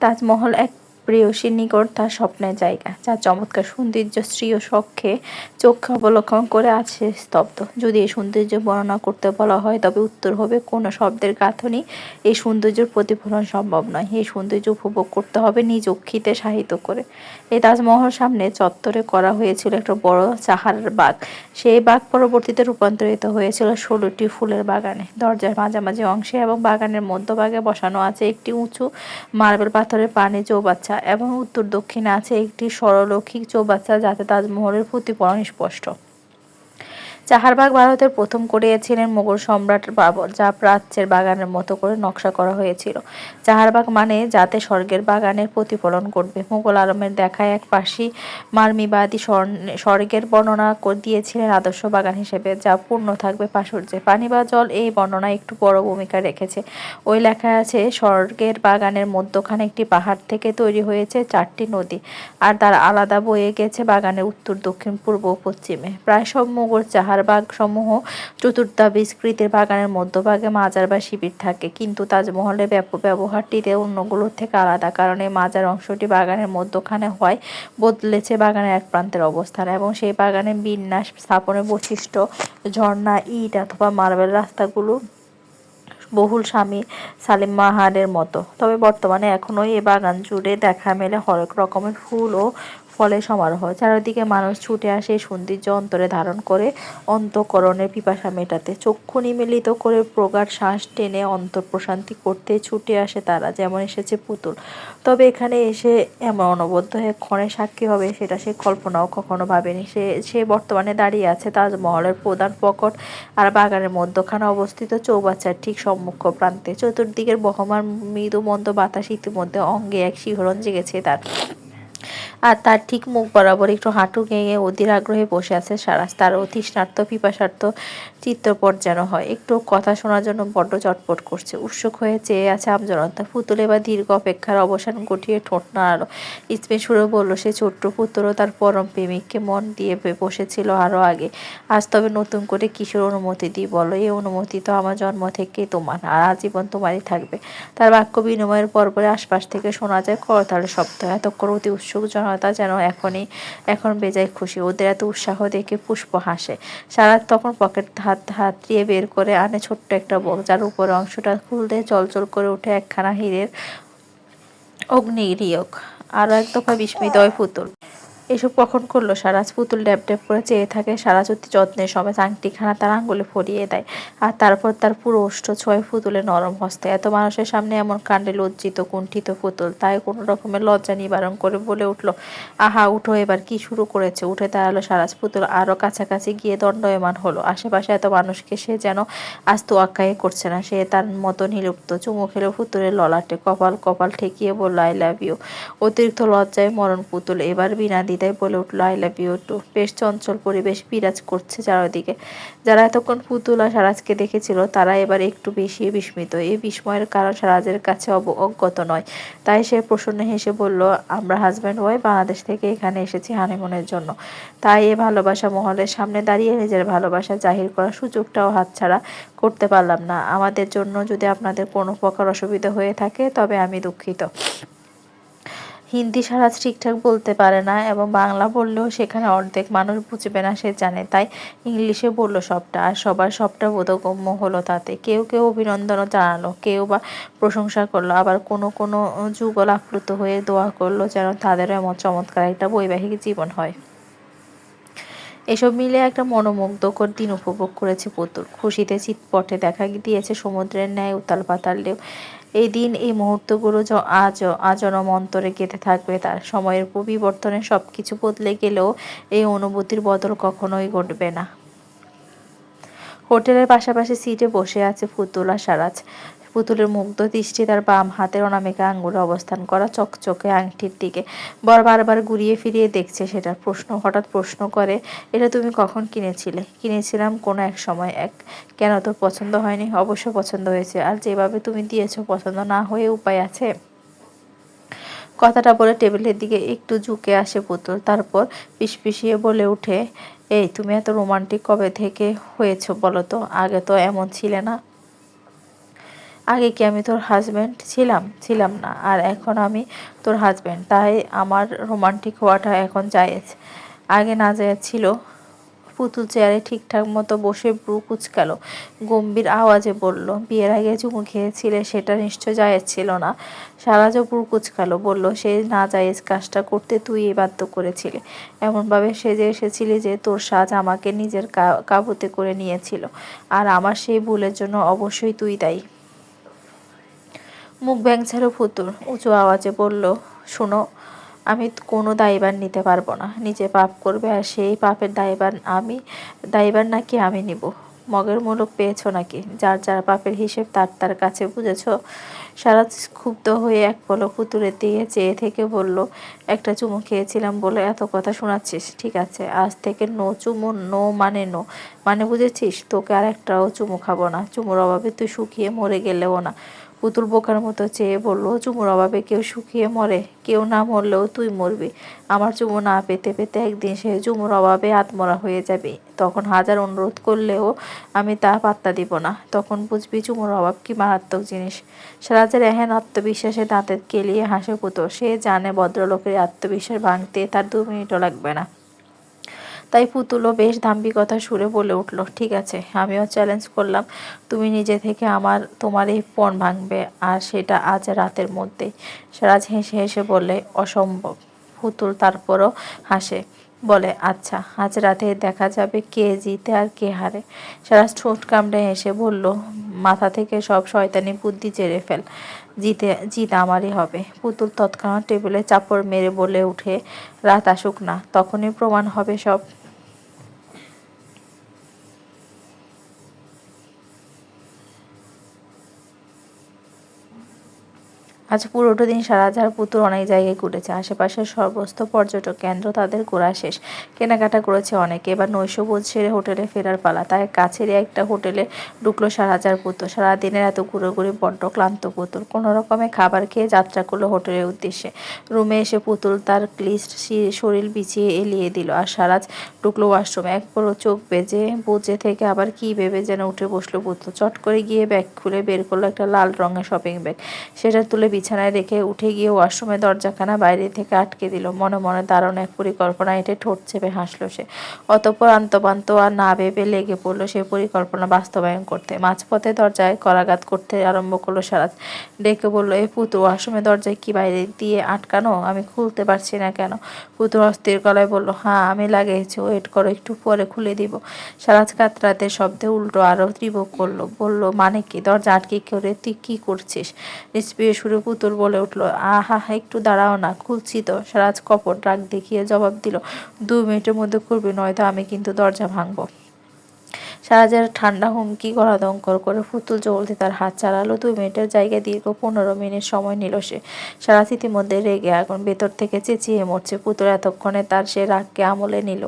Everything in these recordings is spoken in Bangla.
তাজমহল এক প্রেয়সীর নিকট তার স্বপ্নের জায়গা যা চমৎকার সৌন্দর্য স্ত্রী ও শখে চোখে অবলক্ষণ করে আছে স্তব্ধ। যদি এই সৌন্দর্য বর্ণনা করতে বলা হয়, তবে উত্তর হবে, কোনো শব্দের গাঁথনি এই সৌন্দর্যের প্রতিফলন সম্ভব নয়। এই সৌন্দর্য উপভোগ করতে হবে নিজ অক্ষিতে সাহিত্য করে। এই তাজমহল সামনে চত্বরে করা হয়েছিল একটা বড় চাহারের বাগ। সেই বাগ পরবর্তীতে রূপান্তরিত হয়েছিল ষোলোটি ফুলের বাগানে। দরজার মাঝামাঝি অংশে এবং বাগানের মধ্যভাগে বসানো আছে একটি উঁচু মার্বেল পাথরের পানি চৌবাচ্চা। এবং উত্তর দক্ষিণে আছে একটি সরলৌকিক চৌবাচ্চা যাতে তাজমহলের প্রতিফলন স্পষ্ট। চাহারবাগ ভারতের প্রথম করিয়েছিলেন মোগল সম্রাট বাবর, যা প্রাচ্যের বাগানের মতো করে নকশা করা হয়েছিল। চাহারবাগ মানে যাতে স্বর্গের বাগানের প্রতিফলন করবে মোগল আলমের দেখায় এক পাশি মার্মিবাদী স্বর্গের বর্ণনা দিয়েছিলেন আদর্শ বাগান হিসেবে, যা পূর্ণ থাকবে প্রাচুর্যে পানি বা জল এই বর্ণনা একটু বড় ভূমিকা রেখেছে। ওই লেখা আছে, স্বর্গের বাগানের মধ্যখানে একটি পাহাড় থেকে তৈরি হয়েছে চারটি নদী, আর তার আলাদা বয়ে গেছে বাগানের উত্তর, দক্ষিণ, পূর্ব পশ্চিমে। প্রায় সব মোগল চাহার সমূহ চতুর্থা বিস্কৃতির বাগানের মধ্যভাগে মাজার বা শিবির থাকে। কিন্তু তাজমহলের ব্যবহারটিতে অন্যগুলোর থেকে আলাদা, কারণে মাজার অংশটি বাগানের মধ্যখানে হয়, বদলেছে বাগানের এক প্রান্তের অবস্থান এবং সেই বাগানের বিন্যাস স্থাপনের বৈশিষ্ট্য, ঝর্ণা, ইট অথবা মার্বেল রাস্তাগুলো বহুল স্বামী সালিম মাহারের মতো। তবে বর্তমানে এখনও এই বাগান জুড়ে দেখা মেলে হরেক রকমের ফুল ও ফলে সমারোহ চারিদিকে মানুষ ছুটে আসে, সৌন্দর্য অন্তরে ধারণ করে, অন্তকরণের পিপাসা মেটাতে। চক্ষু নিমিলিত করে প্রগাঢ় শ্বাস টেনে অন্তর প্রশান্তি করতে ছুটে আসে তারা, যেমন এসেছে পুতুল। তবে এখানে এসে এমন অনবদ্য হয়ে ক্ষণে সাক্ষী হবে সেটা সে কল্পনাও কখনো ভাবেনি। সে সে বর্তমানে দাঁড়িয়ে আছে তাজমহলের প্রধান পকট আর বাগানের মধ্যখানে অবস্থিত চৌবাচ্চার ঠিক সম্মুখ প্রান্তে। চতুর্দিকের বহমান মৃদু মন্দ বাতাস ইতিমধ্যে অঙ্গে এক শিহরণ জেগেছে তার। আর তার ঠিক মুখ বরাবর একটু হাঁটু গেঁয়ে অধীর আগ্রহে বসে আছে সারাস। তার অতি অতিষ্ণার্থ পিপাসার্থ চিত্রপট যেন হয়। একটু কথা শোনার জন্য বড্ড চটপট করছে। উৎসুক হয়ে চেয়ে আছে আমজনতা। পুতুলে বা দীর্ঘ অপেক্ষার অবসান ঘটিয়ে ঠোঁট নাড়ালো। ইসমে সুরে বলল, সে ছোট্ট পুত্র, তার পরম প্রেমিককে মন দিয়ে বসেছিল আরও আগে। আজ তবে নতুন করে কিশোর অনুমতি দিই বলো। এই অনুমতি তো আমার জন্ম থেকে তোমার, আর আজীবন তোমারই থাকবে। তার বাক্য বিনিময়ের পরপরে আশপাশ থেকে শোনা যায় করতালের শব্দ। এতক্ষণ অতি উৎসুক জনতা যেন এখনই, এখন বেজায় খুশি। ওদের এত উৎসাহ দেখে পুষ্প হাসে। সারা তখন পকেট হাত হাতড়িয়ে বের করে আনে ছোট্ট একটা বক যার উপর অংশটা খুলতে চলচল করে উঠে একখানা হীরের অগ্নিরিয়ক আরও এক দফা বিস্মিত হয় পুতুল। এসব কখন করল? সারাজ পুতুল ড্যাপ ড্যাপ করে চেয়ে থাকে। সারাজ অতি যত্নের সময় আংটিখানা তার আঙ্গুলে ফরিয়ে দেয়। আর তারপর তার পুরো ওষ্ঠ ছয় পুতুলে নরম হস্তে। এত মানুষের সামনে এমন কাণ্ডে লজ্জিত, কুণ্ঠিত পুতুল। তাই কোনো রকমের লজ্জা নিবারণ করে বলে উঠল, আহা, উঠো এবার, কি শুরু করেছে? উঠে দাঁড়াল সারাজ পুতুল। আরও কাছাকাছি গিয়ে দণ্ডয়মান হলো। আশেপাশে এত মানুষকে সে যেন আজ তো আক্কাই করছে না। সে তার মতো নিলুপ্ত। চুমু খেলো পুতুলের ললাটে। কপাল কপাল ঠেকিয়ে বলল, আই লাভ ইউ। অতিরিক্ত লজ্জায় মরণ পুতুল। এবার বিনা দিদাই বলে উঠল আই লাভ ইউ টু বেশ চঞ্চল পরিবেশ বিরাজ করছে চারদিকে। যারা এতক্ষণ পুতুল আর সারাজকে দেখেছিল, তারা এবার একটু বেশি বিস্মিত। এই বিস্ময়ের কারণ সারাজের কাছে অব অজ্ঞত নয়। তাই সে প্রসন্ন হেসে বলল, আমরা হাজব্যান্ড ওয়াইফ বাংলাদেশ থেকে এখানে এসেছি হানিমুনের জন্য। তাই এ ভালোবাসা মহলের সামনে দাঁড়িয়ে নিজের ভালোবাসা জাহির করার সুযোগটাও হাতছাড়া করতে পারলাম না। আমাদের জন্য যদি আপনাদের কোনো প্রকার অসুবিধা হয়ে থাকে, তবে আমি দুঃখিত। হিন্দি সারা ঠিকঠাক বলতে পারে না এবং বাংলা বললেও সেখানে অর্ধেক মানুষ বুঝবে না, সে জানে। তাই ইংলিশে বলল সবটা আর সবার সবটা বোধগম্য হলো তাতে। কেউ কেউ অভিনন্দনও জানালো, কেউ বা প্রশংসা করল, আবার কোনো কোনো যুগল আপ্লুত হয়ে দোয়া করল যেন তাদেরও এমন চমৎকার একটা বৈবাহিক জীবন হয়। এসব মিলে একটা মনোমুগ্ধকর দিন উপভোগ করেছে পুতুল। খুশিতে চিৎপটে দেখা দিয়েছে সমুদ্রের ন্যায় উতাল পাতাল এই দিন এই মুহূর্তগুলো আজ আজনম অন্তরে গেঁথে থাকবে। তার সময়ের পরিবর্তনে সব কিছু বদলে গেলেও এই অনুভূতির বদল কখনোই ঘটবে না। হোটেলের পাশাপাশি সিটে বসে আছে ফুতুলা সারাজ। পুতুলের মুগ্ধ দৃষ্টি তার বাম হাতের অনামিকা আঙ্গুলে অবস্থান করা চকচকে আংটির দিকে। বর বারবার ঘুরিয়ে ফিরিয়ে দেখছে সেটা। প্রশ্ন, হঠাৎ প্রশ্ন করে, এটা তুমি কখন কিনেছিলে? কিনেছিলাম কোনো এক সময়। এক, কেন তোর পছন্দ হয়নি? অবশ্য পছন্দ হয়েছে। আর যেভাবে তুমি দিয়েছ, পছন্দ না হয়ে উপায় আছে? কথাটা বলে টেবিলের দিকে একটু ঝুঁকে আসে পুতুল। তারপর পিসপিসিয়ে বলে উঠে এই, তুমি এত রোমান্টিক কবে থেকে হয়েছো বলো তো? আগে তো এমন ছিলে না। আগে কি আমি তোর হাজব্যান্ড ছিলাম? ছিলাম না। আর এখন আমি তোর হাজব্যান্ড তাই আমার রোমান্টিক হওয়াটা এখন জায়েজ। আগে না জায়েজ ছিল। পুতুল চেয়ারে ঠিকঠাক মতো বসে ব্রু কুচকালো। গম্ভীর আওয়াজে বলল, বিয়ের আগে চুমু খেয়েছিলে, সেটা নিশ্চয় জায়েজ ছিল না? সারাজও ব্রু কুচকালো। বলল, সে না জায়েজ কাজটা করতে তুই এই বাধ্য করেছিলি। এমনভাবে সেজে এসেছিলি যে তোর সাজ আমাকে নিজের কাবুতে করে নিয়েছিল। আর আমার সেই ভুলের জন্য অবশ্যই তুই দায়ী। মুখ ভ্যাংছালো ফুতুর, উঁচু আওয়াজে বলল, শোনো, আমি কোনো দায়ভার নিতে পারব না। নিজে পাপ করবে আর সেই পাপের দায়বার আমি দায়বার নাকি আমি নিব। মগের মুলুক পেয়েছ নাকি? যার যার পাপের হিসেব তার তার কাছে বুঝেছ? সারা ক্ষুব্ধ হয়ে এক পলক পুতুরের দিকে চেয়ে থেকে বলল, একটা চুমু খেয়েছিলাম বলে এত কথা শোনাচ্ছিস। ঠিক আছে, আজ থেকে নো চুমু, নো মানে নো। মানে বুঝেছিস? তোকে আর একটাও চুমু খাব না। চুমুর অভাবে তুই শুকিয়ে মরে গেলেও না। পুতুল বোকার মতো চেয়ে বলল, চুমুর অভাবে কেউ শুকিয়ে মরে, কেউ না মরলেও তুই মরবি। আমার চুমু না পেতে পেতে একদিন সে চুমুর অভাবে আত্মরা হয়ে যাবে। তখন হাজার অনুরোধ করলেও আমি তা পাত্তা দিব না। তখন বুঝবি চুমুর অভাব কি মারাত্মক জিনিস। সারাজের এহেন আত্মবিশ্বাসে দাঁতের কেলিয়ে হাসে পুতো সে জানে ভদ্রলোকের আত্মবিশ্বাস ভাঙতে তার দু মিনিটও লাগবে না। তাই পুতুলও বেশ দাম্বি কথা সুরে বলে উঠল, ঠিক আছে, আমিও চ্যালেঞ্জ করলাম। তুমি নিজে থেকে আমার, তোমার এই পণ ভাঙবে আর সেটা আজ রাতের মধ্যেই। সারাজ হেসে হেসে বলে, অসম্ভব। পুতুল তারপরও হাসে বলে আচ্ছা আজ রাতে দেখা যাবে কে জিতে আর কে হারে। সারা ঠোঁট কামড়ে এসে বলল, মাথা থেকে সব শয়তানি বুদ্ধি জেরে ফেল। জিতে, জিত আমারই হবে। পুতুল তৎক্ষণাৎ টেবিলে চাপড় মেরে বলে উঠে, রাত আসুক না, তখনই প্রমাণ হবে সব। আজ পুরোটা দিন সারাজার পুতুল অনেক জায়গায় ঘুরেছে। আশেপাশের সর্বস্ত পর্যটক কেন্দ্র তাদের ঘোরা শেষ। কেনাকাটা করেছে অনেকে। এবার নৈশবোধ সেরে হোটেলে ফেরার পালা। তাই কাছেরই একটা হোটেলে ঢুকলো সারাজার পুতুল। সারাদিনের এত ঘুরে বড্ড ক্লান্ত পুতুল। কোনো রকমে খাবার খেয়ে যাত্রা করল হোটেলের উদ্দেশ্যে। রুমে এসে পুতুল তার ক্লিস্ট শরীর বিছিয়ে এলিয়ে দিল। আর সারাজ ঢুকলো ওয়াশরুমে। এক বড় চোখ বেজে, বুঝে থেকে আবার কি ভেবে যেন উঠে বসল পুতুল। চট করে গিয়ে ব্যাগ খুলে বের করল একটা লাল রঙের শপিং ব্যাগ। সেটা তুলে বিছানায় রেখে উঠে গিয়ে ওয়াশরুমের দরজাখানা বাইরে থেকে আটকে দিল। মনে মনে দারুণ এক পরিকল্পনা, এটে ঠোঁট চেপে হাসলো সে। অতঃপর আন্তপান্ত আর না ভেবে লেগে পড়ল সে পরিকল্পনা বাস্তবায়ন করতে। মাঝপথে দরজায় করাঘাত করতে আরম্ভ করল সারাজ ডেকে বলল, এ পুতু, ওয়াশরুমের দরজায় কি বাইরে দিয়ে আটকানো? আমি খুলতে পারছি না কেন? পুতুর অস্থির গলায় বলল হ্যাঁ আমি লাগিয়েছি ওয়েট করো, একটু পরে খুলে দিব। সারাজ কাতরাতে শব্দে উল্টো আরও তীব্র করল। বলল মানে কি? দরজা আটকে করে? তুই কি করছিস? নিষ্প্রিয় সুরে পুতুল বলে উঠল, আহা হা একটু দাঁড়াও না, খুলছি তো। সারাজ কপট রাগ দেখিয়ে জবাব দিল, দু মিনিটের মধ্যে করবি নয়তো আমি কিন্তু দরজা ভাঙবো। সারাজের ঠান্ডা হুমকি গলাদঙ্কর করে পুতুল চলতে তার হাত চালালো। দুই মিনিটের জায়গায় দীর্ঘ পনেরো মিনিট সময় নিল সে। সারাজ ইতিমধ্যে রেগে এখন ভেতর থেকে চেঁচিয়ে মরছে। পুতুল এতক্ষণে তার সে রাগকে আমলে নিল।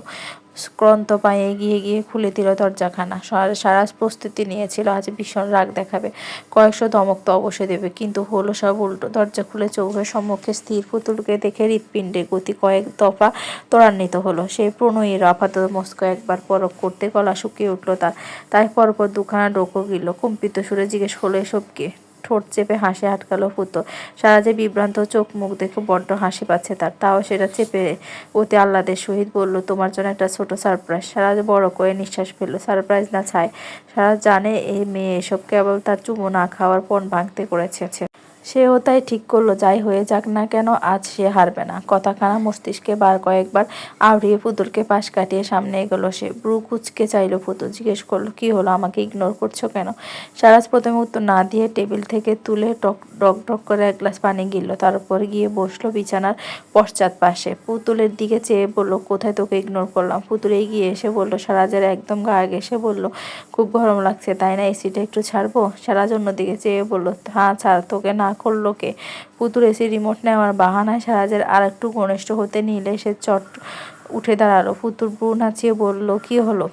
ক্রন্ত পায়ে এগিয়ে গিয়ে খুলে দিল দরজাখানা। সারাস প্রস্তুতি নিয়েছিল, আজ ভীষণ রাগ দেখাবে। কয়েকশো ধমক তো অবশ্যই দেবে, কিন্তু হলো সব উল্টো। দরজা খুলে চৌকের সম্মুখে স্থির পুতুলকে দেখে হৃৎপিণ্ডের গতি কয়েক দফা ত্বরান্বিত হলো। সে প্রণয়ের আপাতত মস্ক একবার পরক করতে গলা শুকিয়ে উঠল তার। তাই পরপর দুখানা ডোকো গিল কম্পিত সুরে জিজ্ঞেস করল, এসব কি? ঠোঁট চেপে হাসি আটকালো ফুতো সারা যে বিভ্রান্ত চোখ মুখ দেখে বড্ড হাসি পাচ্ছে তার, তাও সেটা চেপে অতি আহ্লাদের সহিত বলল, তোমার জন্য একটা ছোট সারপ্রাইজ সারা বড় করে নিঃশ্বাস ফেলল সারপ্রাইজ না ছায় সারা জানে এই মেয়ে এসব কেবল তার চুমো না খাওয়ার পণ ভাঙতে করেছে। সেও তাই ঠিক করল, যাই হয়ে যাক না কেন আজ সে হারবে না। কথাখানা মস্তিষ্কে বার কয়েকবার আউড়িয়ে পুতুলকে পাশ কাটিয়ে সামনে এগোলো সে। ব্রু কুচকে চাইলো পুতুল, জিজ্ঞেস করল, কি হলো, আমাকে ইগনোর করছ কেন? সারাজ প্রথমে উত্তর না দিয়ে টেবিল থেকে তুলে টক, ডক ডক করে এক গ্লাস পানি গিললো। তারপর গিয়ে বসল বিছানার পশ্চাৎ পাশে। পুতুলের দিকে চেয়ে বলল, কোথায় তোকে ইগনোর করলাম? পুতুল এগিয়ে এসে বলল, সারাজের একদম গায়ে এসে বলল, খুব গরম লাগছে, তাই না? এসিটা একটু ছাড়বো? সারাজ অন্যদিকে চেয়ে বলল হ্যাঁ ছাড়, তোকে না করল কে পুতুল এসে রিমোট নেওয়ার বাহানায়। সারাজের আর একটু ঘনিষ্ঠ হতে নিলে সে চট উঠে দাঁড়াল। পুতুল ব্রু নাচিয়ে বলল, কি হলো?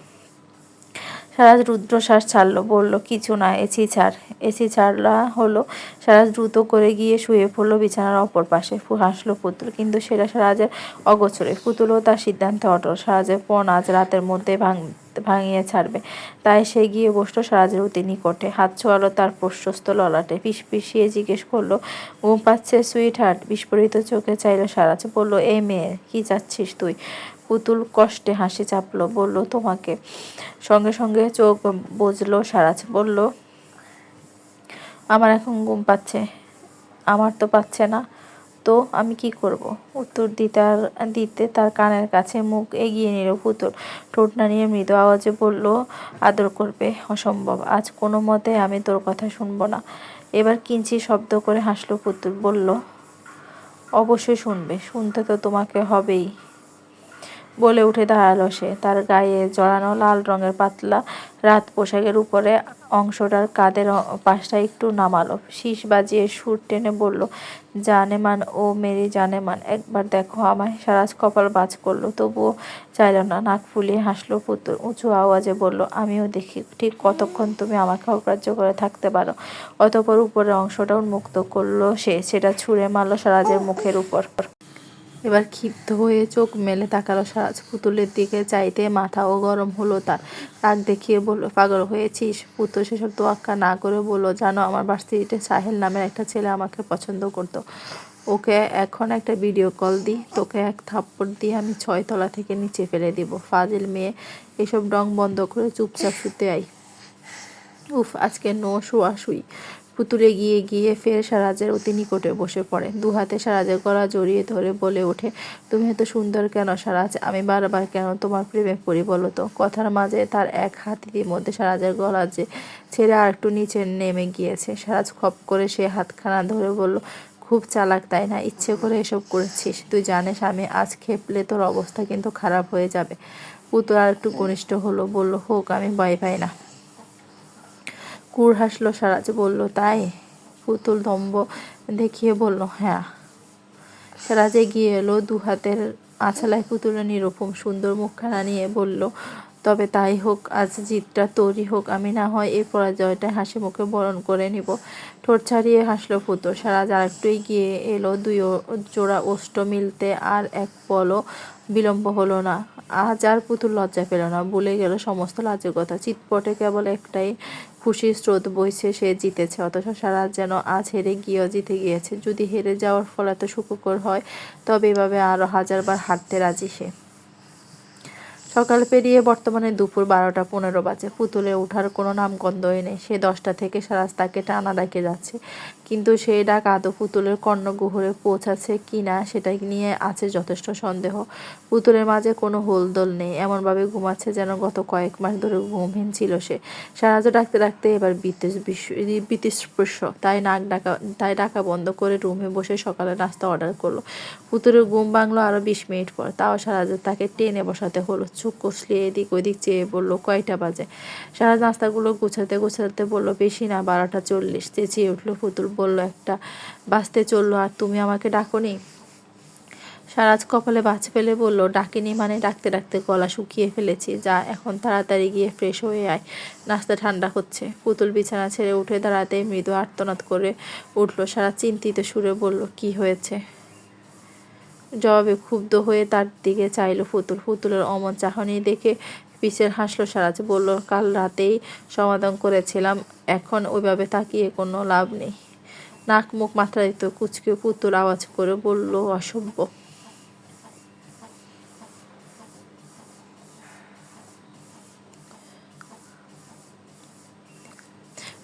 সারাজ রুদ্রশ্বাস ছাড়লো, বলল, কিছু না, এসি ছাড়। এসি ছাড়লা হলো, সারাজ দ্রুত করে গিয়ে শুয়ে পড়ল বিছানার অপর পাশে। হাসলো পুতুল, কিন্তু সেটা সারাজের অগোচরে পুতুলও তার সিদ্ধান্তে অটল। সারাজের পণ আজ রাতের মধ্যে ভাঙ ভাঙিয়ে ছাড়বে। তাই সে গিয়ে বসল সারাজের অতি নিকটে। হাত ছোয়ালো তার প্রশস্ত ললাটে। পিস পিসিয়ে জিজ্ঞেস করল, ঘুম পাচ্ছে সুইট হার্ট বিস্ফোরিত চোখে চাইলো সারাজ। বলল এই মেয়ে, কি চাচ্ছিস তুই? পুতুল কষ্টে হাসি চাপলো, বলল, তোমাকে। সঙ্গে সঙ্গে চোখ বুঝলো সারাজ, বলল, আমার এখন ঘুম পাচ্ছে। আমার তো পাচ্ছে না। তো আমি কি করব? উত্তর দিতে আর দিতে তার কানের কাছে মুখ এগিয়ে নিল পুতুল। ঠোঁট নিয়ে মৃদু আওয়াজে বলল, আদর করবে, অসম্ভব। আজ কোনো মতে আমি তোর কথা শুনব না। এবার কিঞ্চি শব্দ করে হাসলো পুতুল, বলল, অবশ্যই শুনবে, শুনতে তো তোমাকে হবেই। বলে উঠে দাঁড়াল সে। তার গায়ে জড়ানো লাল রঙের পাতলা রাত পোশাকের উপরে অংশটার কাদের অ- পাশটা একটু নামালো। শীষ বাজিয়ে সুর টেনে বলল জানেমান ও মেরি জানেমান একবার দেখো আমায়। সারাজ কপাল বাজ করল, তবুও চাইল না। নাক ফুলিয়ে হাসলো পুতুল, উঁচু আওয়াজে বলল, আমিও দেখি, ঠিক কতক্ষণ তুমি আমাকে অগ্রাহ্য করে থাকতে পারো? অতপর উপরের অংশটা উন্মুক্ত করল সে, সেটা ছুঁড়ে মারলো সারাজের মুখের উপর। এবার ক্ষিপ্ত হয়ে চোখ মেলে তাকালো সারাজ পুতুলের দিকে, চাইতে মাথাও গরম হলো তার। রাগ দেখিয়ে বলল, পাগল হয়েছিস? পুতুল সেসব তোয়াক্কা না করে বলল, জানো, আমার ভার্সিটিতে সাহেল নামের একটা ছেলে আমাকে পছন্দ করতো। ওকে এখন একটা ভিডিও কল দিই, তোকে এক থাপ্পড় দিয়ে আমি ছয়তলা থেকে নিচে ফেলে দিব। ফাজিল মেয়ে, এসব ডং বন্ধ করে চুপচাপ শুতে আই উফ, আজকে নো শোয়া শুই পুতুলে গিয়ে গিয়ে ফের সারাজের অতি নিকটে বসে পড়ে। দু হাতে সারাজের গলা জড়িয়ে ধরে বলে ওঠে, তুমি এত সুন্দর কেন সারাজ? আমি বারবার কেন তোমার প্রেমে পড়ি বলো তো? কথার মাঝে তার এক হাত মধ্যে সারাজের গলা যে ছেড়ে আর একটু নিচে নেমে গিয়েছে। সারাজ খপ করে সে হাতখানা ধরে বলল, খুব চালাক তাই না? ইচ্ছে করে এসব করেছিস। তুই জানিস আমি আজ খেপলে তোর অবস্থা কিন্তু খারাপ হয়ে যাবে। পুতুল আর একটু ঘনিষ্ঠ হলো, বলল, হোক, আমি ভয় পাই না। কুর হাসলো সারাজ বলল, তাই? পুতুল দম্ব দেখিয়ে বলল হ্যাঁ। সারাজে গিয়ে এলো, দু হাতের আছালায় পুতুলের নিরূপম সুন্দর মুখখানা নিয়ে বলল, তবে তাই হোক, আজ জিতটা তৈরি হোক, আমি না হয় এই পরাজয়টা হাসি মুখে বরণ করে নিব। ঠোঁট ছাড়িয়ে হাসলো পুতুল। সারাজ আর একটু এগিয়ে এলো, দুই জোড়া ওষ্ঠ মিলতে আর এক পলও বিলম্ব হলো না। আজ আর পুতুল লজ্জা পেল না বলে গেল সমস্ত লাজের কথা। চিৎপটে কেবল একটাই খুশির স্রোত বইছে, সে জিতেছে। অথচ সারা যেন আজ হেরে গিয়েও জিতে গিয়েছে। যদি হেরে যাওয়ার ফল এত সুখকর হয়, তবে এভাবে আরও হাজারবার হাঁটতে রাজি সে। সকাল পেরিয়ে বর্তমানে দুপুর বারোটা পনেরো বাজে। পুতুলে ওঠার কোনো নামগন্ধই নেই। সে দশটা থেকে সারাজ তাকে টানা ডাকে যাচ্ছে। কিন্তু সেই ডাক আদৌ পুতুলের কর্ণগুহরে পৌঁছাচ্ছে কি না, সেটা নিয়ে আছে যথেষ্ট সন্দেহ। পুতুলের মাঝে কোনো হোলদোল নেই। এমনভাবে ঘুমাচ্ছে যেন গত কয়েক মাস ধরে ঘুমহীন ছিল সে। সারাজও ডাকতে ডাকতে এবার বিতিস্পৃশ্য তাই নাক ডাকা তাই ডাকা বন্ধ করে রুমে বসে সকালে নাস্তা অর্ডার করল। পুতুলের ঘুম ভাঙলো আরও বিশ মিনিট পর। তাও সারাজের তাকে টেনে বসাতে হলো। চোখ কষলিয়ে এদিক ওদিক চেয়ে বলল, কয়টা বাজে? সারাজ নাস্তাগুলো গুছাতে গুছাতে বলল, বেশি না, বারোটা চল্লিশ। চেঁচিয়ে উঠল পুতুল, বলল, একটা বাঁচতে চলল আর তুমি আমাকে ডাকোনি? সারাজ কপালে বাজ ফেলে বলল, ডাকিনি মানে ডাকতে ডাকতে গলা শুকিয়ে ফেলেছি। যা, এখন তাড়াতাড়ি গিয়ে ফ্রেশ হয়ে আয়। নাস্তা ঠান্ডা হচ্ছে। পুতুল বিছানা ছেড়ে উঠে দাঁড়াতে মৃদু আর্তনাদ করে উঠল। সারা চিন্তিত সুরে বলল, কি হয়েছে? জবাবে ক্ষুব্ধ হয়ে তার দিকে চাইল পুতুল পুতুলের অমন চাহনি দেখে পিছের হাসলো সারাজ বলল, কাল রাতেই সমাধান করেছিলাম, এখন ওইভাবে তাকিয়ে কোনো লাভ নেই। নাক মুখ মাত্রায়িত কুচকে পুতুল আওয়াজ করে বলল, অসভ্য।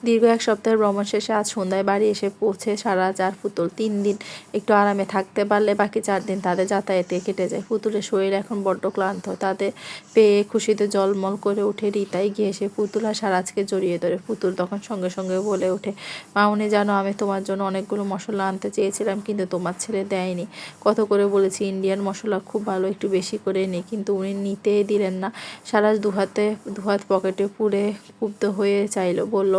দীর্ঘ এক সপ্তাহের ভ্রমণ শেষে আজ সন্ধ্যায় বাড়ি এসে পৌঁছে সারা চার পুতুল তিন দিন একটু আরামে থাকতে পারলে বাকি চার দিন তাদের যাতায়াতে কেটে যায়। পুতুলের শরীর এখন বড্ড ক্লান্ত। তাদের পেয়ে খুশিতে জলমল করে উঠে রিতাই। গিয়ে এসে পুতুল আর সারাজকে জড়িয়ে ধরে। পুতুল তখন সঙ্গে সঙ্গে বলে ওঠে, মামনি, জানো, আমি তোমার জন্য অনেকগুলো মশলা আনতে চেয়েছিলাম, কিন্তু তোমার ছেলে দেয়নি। কত করে বলেছি, ইন্ডিয়ান মশলা খুব ভালো, একটু বেশি করে নি কিন্তু উনি নিতেই দিলেন না। সারাজ দুহাতে, দুহাত পকেটে পুড়ে ক্ষুব্ধ হয়ে চাইলো। বলল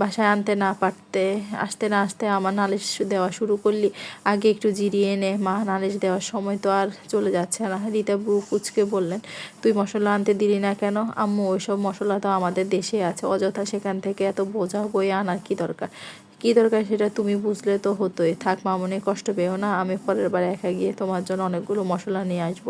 বাসায় আনতে না পারতে, আসতে না আসতে আমার নালিশ দেওয়া শুরু করলি। আগে একটু জিরিয়ে নে, মা নালিশ দেওয়ার সময় তো আর চলে যাচ্ছে না। রিতা কুচকে বললেন, তুই মশলা আনতে দিলি না কেন? আম্মু, ওইসব মশলা তো আমাদের দেশে আছে। অযথা সেখান থেকে এত বোঝা বয়ে আনার কি দরকার? কি দরকার সেটা তুমি বুঝলে তো হতোই। থাক মামনি কষ্ট পেও না, আমি পরের বার একা গিয়ে তোমার জন্য অনেকগুলো মশলা নিয়ে আসব।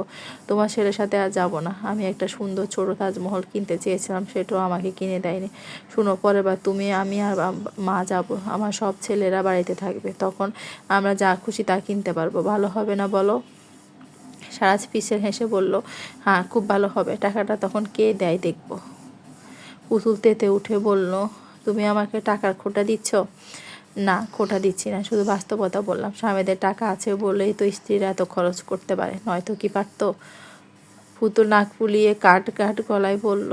তোমার ছেলের সাথে আর যাব না। আমি একটা সুন্দর ছোট তাজমহল কিনতে চেয়েছিলাম, সেটাও আমাকে কিনে দেয়নি। শুনো, পরের বার তুমি, আমি আর মা যাব। আমার সব ছেলেরা বাড়িতে থাকবে। তখন আমরা যা খুশি তা কিনতে পারব। ভালো হবে না বলো? সারাজ পিসের হেসে বলল হ্যাঁ খুব ভালো হবে। টাকাটা তখন কে দেয় দেখব। পুতুল তেতে উঠে বলল তুমি আমাকে টাকার খোটা দিচ্ছ? না, খোটা দিচ্ছি না, শুধু বাস্তবতা বললাম। স্বামীদের টাকা আছে বলেই তো স্ত্রীরা এত খরচ করতে পারে। নয়তো কি পারতো? পুতুল নাক ফুলিয়ে কাট কাট গলায় বলল,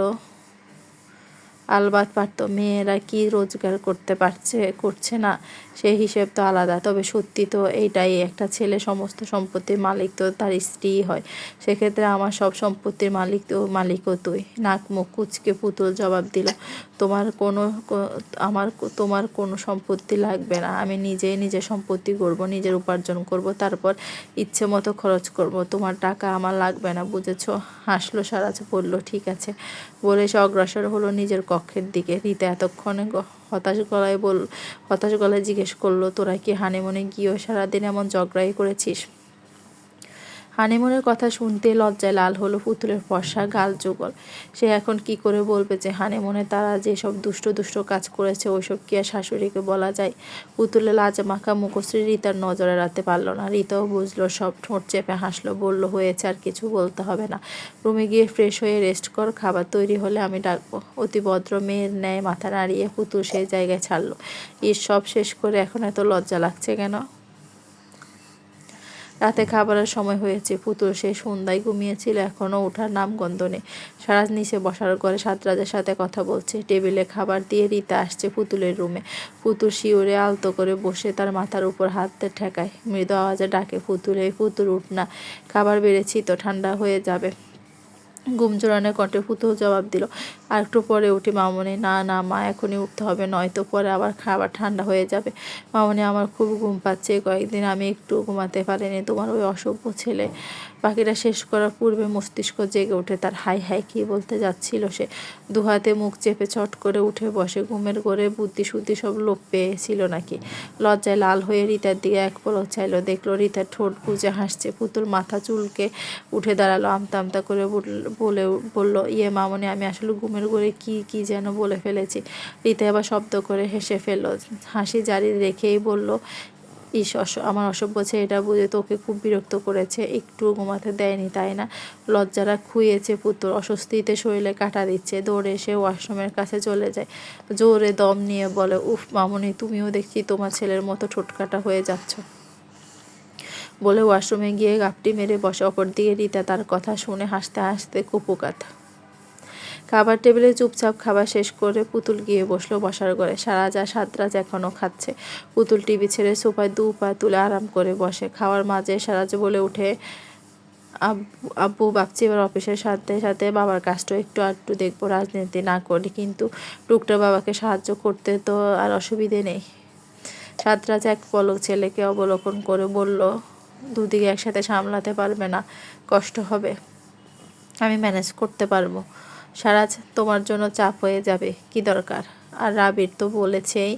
আলবাত পারত। মেয়েরা কি রোজগার করতে পারছে, করছে না সেই হিসেব তো আলাদা। তবে সত্যি তো এইটাই, একটা ছেলে সমস্ত সম্পত্তির মালিক তো তার স্ত্রীই হয়। সেক্ষেত্রে আমার সব সম্পত্তির মালিক তো মালিকও তুই। নাক মুখ কুচকে পুতুল জবাব দিল তোমার কোনো আমার তোমার কোনো সম্পত্তি লাগবে না। আমি নিজেই নিজের সম্পত্তি করব নিজের উপার্জন করব, তারপর ইচ্ছে মতো খরচ করব। তোমার টাকা আমার লাগবে না, বুঝেছ? হাসলো সারাজ, বলল, ঠিক আছে। বলে সে অগ্রসর হলো নিজের কক্ষের দিকে। রীতা এতক্ষণে হতাশ গলায় বল, হতাশ গলায় জিজ্ঞেস করল, তোরা কি হানিমুনে গিয়েও সারাদিন এমন ঝগড়াই করেছিস? হানিমুনের কথা শুনতে লজ্জায় লাল হলো পুতুলের ফর্সা গাল যুগল। সে এখন কি করে বলবে যে হানিমুনে তারা যেসব দুষ্ট দুষ্ট কাজ করেছে, ওইসব কি আর শাশুড়িকে বলা যায়? পুতুলে লাজ মাখা মুখশ্রী রীতার নজরে রাখতে পারল না। রীতাও বুঝলো, সব ঠোঁট চেপে হাসলো, বলল, হয়েছে আর কিছু বলতে হবে না। রুমে গিয়ে ফ্রেশ হয়ে রেস্ট কর, খাবার তৈরি হলে আমি ডাকবো। অতি ভদ্র মেয়ের ন্যায় মাথা নাড়িয়ে পুতুল সেই জায়গায় ছাড়লো। ঈদ সব শেষ করে এখন এত লজ্জা লাগছে কেন? রাতে খাবারের সময় হয়েছে। পুতুল সে সন্ধ্যায় ঘুমিয়েছিল এখনও ওঠার নাম গন্ধ নেই। সারাজ নিচে বসার ঘরে সাতরাজের সাথে কথা বলছে। টেবিলে খাবার দিয়ে রীতা আসছে পুতুলের রুমে। পুতুল শিওরে আলতো করে বসে তার মাথার উপর হাতে ঠেকায়। মৃদু আওয়াজে ডাকে পুতুল, এই পুতুল, উঠ না। খাবার বেড়েছি তো, ঠান্ডা হয়ে যাবে। ঘুম জোরানো কণ্ঠে পুতুল জবাব দিল। আর একটু পরে উঠি মামনি, না না, মা, এখনই উঠতে হবে, নয়তো পরে আবার খাবার ঠান্ডা হয়ে যাবে। মামনি, আমার খুব ঘুম পাচ্ছে, কয়েকদিন আমি একটু ঘুমাতে পারিনি, তোমার ওই অসভ্য ছেলে। বাকিটা শেষ করার পূর্বে মস্তিষ্ক জেগে ওঠে, তার হাই হাই, কী বলতে যাচ্ছিল সে? দুহাতে মুখ চেপে চট করে উঠে বসে, ঘুমের ঘরে বুদ্ধি শুদ্ধি সব লোপ পেয়েছিল নাকি? লজ্জায় লাল হয়ে রিতার দিকে এক পলক চাইলো, দেখল রীতার ঠোঁট গুজে হাসছে, পুতুল মাথা চুলকে উঠে দাঁড়াল, আমতা আমতা করে বল- বলে বলল ইয়ে মামনি, আমি আসলে ঘুমের ঘরে কি কি যেন বলে ফেলেছি। রীতা এবার শব্দ করে হেসে ফেলল। হাসি জারি রেখেই বলল, ইস আমার অসভ্য এটা বুঝে তোকে খুব বিরক্ত করেছে। একটু ঘুমাতে দেয়নি, তাই না? লজ্জারা খুইয়েছে পুতুল, অস্বস্তিতে শরীরে কাটা দিচ্ছে। দৌড়ে এসে ওয়াশরুমের কাছে চলে যায়। জোরে দম নিয়ে বলে, উফ, মামনি, তুমিও দেখছি তোমার ছেলের মতো ঠোঁটকাটা হয়ে যাচ্ছ। বলে ওয়াশরুমে গিয়ে গাপটি মেরে বসে অপরদিকে রীতা তার কথা শুনে হাসতে হাসতে কুপুকাত খাবার টেবিলে চুপচাপ খাবার শেষ করে পুতুল গিয়ে বসল বসার ঘরে। সারাজা সাতরাজ এখনও খাচ্ছে। পুতুল টিভি ছেড়ে সোফায় দু পা তুলে আরাম করে বসে। খাওয়ার মাঝে সারাজ বলে উঠে আব্বু ভাবছি এবার অফিসের সাথে সাথে বাবার কাজটা একটু আধটু দেখব, রাজনীতি না করি। কিন্তু টুকটা বাবাকে সাহায্য করতে তো আর অসুবিধে নেই। সাতরাজ এক পলক ছেলেকে অবলোকন করে বলল দুদিকে একসাথে সামলাতে পারবে না, কষ্ট হবে। আমি ম্যানেজ করতে পারব। সারাজ, তোমার জন্য চাপ হয়ে যাবে, কি দরকার? আর রাবির তো বলেছেই,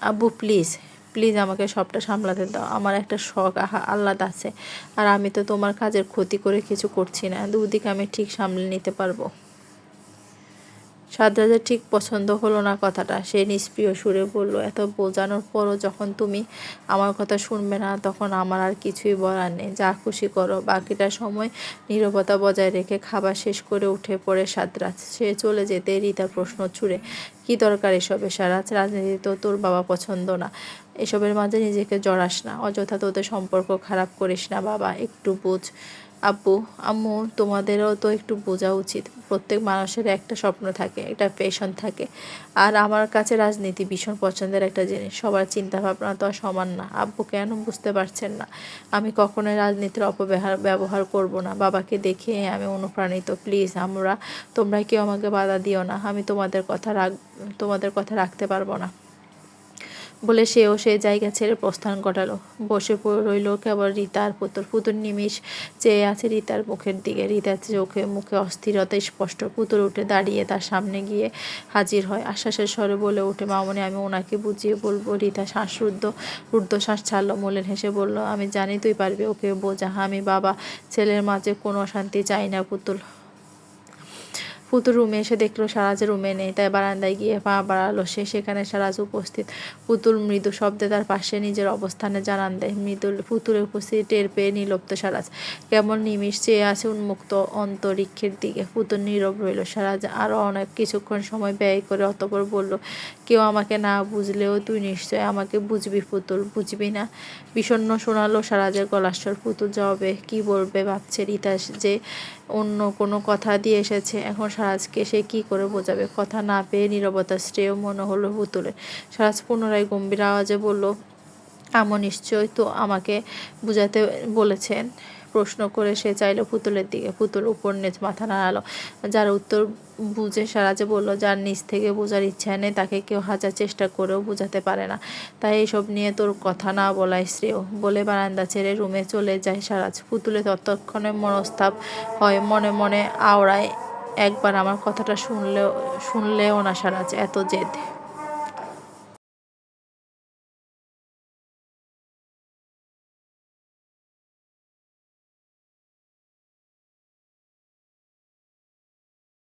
আব্বু প্লিজ প্লিজ আমাকে সবটা সামলাতে দাও। আমার একটা শখ, আহা, আহ্লাদ আছে। আর আমি তো তোমার কাজের ক্ষতি করে কিছু করছি না। দুদিকে আমি ঠিক সামলে নিতে পারব। সাদরাজের ঠিক পছন্দ হলো না কথাটা। সে নিষ্প্রিয় সুরে বলল, এত বোঝানোর পরও যখন তুমি আমার কথা শুনবে না, তখন আমার আর কিছুই বলার নেই। যা খুশি করো। বাকিটা সময় নীরবতা বজায় রেখে খাবার শেষ করে উঠে পড়ে সাদরাজ সে চলে যেতে রীতার প্রশ্ন ছুড়ে, কি দরকার এসবে? সারাজ রাজনীতি তো তোর বাবা পছন্দ না। এসবের মাঝে নিজেকে জড়াস না। অযথা তোদের সম্পর্ক খারাপ করিস না বাবা। একটু বুঝ। আব্বু, আম্মু, তোমাদেরও তো একটু বোঝা উচিত। প্রত্যেক মানুষের একটা স্বপ্ন থাকে, একটা পেশন থাকে। আর আমার কাছে রাজনীতি ভীষণ পছন্দের একটা জিনিস, সবার চিন্তা ভাবনা তো সমান না। আব্বু, কেন বুঝতে পারছেন না? আমি কখনোই রাজনীতির অপব্যবহার, ব্যবহার করব না। বাবাকে দেখে আমি অনুপ্রাণিত। প্লিজ, আমরা, তোমরা কেউ আমাকে বাধা দিও না। আমি তোমাদের কথা রাখ, তোমাদের কথা রাখতে পারব না। বলে সেও সেই জায়গা ছেড়ে প্রস্থান ঘটালো। বসে রইল কেবল রীতা আর পুতুল। পুতুল নিমিষ চেয়ে আছে রীতার মুখের দিকে। রীতার চোখে মুখে অস্থিরতা স্পষ্ট। পুতুল উঠে দাঁড়িয়ে তার সামনে গিয়ে হাজির হয়। আশ্বাসের স্বরে বলে ওঠে, মামনি, আমি ওনাকে বুঝিয়ে বলব। রীতা শ্বাসরুদ্ধ রুদ্ধশ্বাস ছাড়লো, মলিন হেসে বলল, আমি জানি তুই পারবি। ওকে বোঝা, আমি বাবা ছেলের মাঝে কোনো অশান্তি চাই না পুতুল। পুতুল রুমে এসে দেখল সারাজ রুমে নেই, তাই বারান্দায় গিয়ে পা বাড়ালো সে সেখানে সারাজ উপস্থিত। পুতুল মৃদু শব্দে তার পাশে নিজের অবস্থানে জানান দেয়, মৃদুল পুতুলের উপস্থিতি টের পেয়ে নিলপ্ত সারাজ। কেমন নিমিষ চেয়ে আছে উন্মুক্ত অন্তরিক্ষের দিকে। পুতুল নীরব রইল, সারাজ আরও অনেক কিছুক্ষণ সময় ব্যয় করে অতপর বলল, কেউ আমাকে না বুঝলেও তুই নিশ্চয় আমাকে বুঝবি পুতুল, বুঝবি না? বিষণ্ণ শোনালো সারাজের গলাস্বর। পুতুল জবাবে, কি বলবে? ভাবছে রীতা যে অন্য কোনো কথা দিয়ে এসেছে। এখন সারাজকে সে কি করে বোঝাবে? কথা না পেয়ে নিরবতা শ্রেয় মনে হলো। পুতুলের সারাজ পুনরায় গম্ভীর আওয়াজে বলল আমো নিশ্চয় তো আমাকে বুঝাতে বলেছেন। প্রশ্ন করে সে চাইলো পুতুলের দিকে, পুতুল উপর নিচ মাথা নাড়ালো। যার উত্তর বুঝে সারাজে বলল, যার নিচ থেকে বোঝার ইচ্ছা নেই, তাকে কেউ হাজার চেষ্টা করেও বোঝাতে পারে না। তাই এইসব নিয়ে তোর কথা না বলাই শ্রেয়। বলে বারান্দা ছেড়ে রুমে চলে যায় সারাজ। পুতুলে ততক্ষণে মনস্তাপ হয়, মনে মনে আওড়ায়, একবার আমার কথাটা শুনলেও শুনলেও না সারাজ, এত জেদ।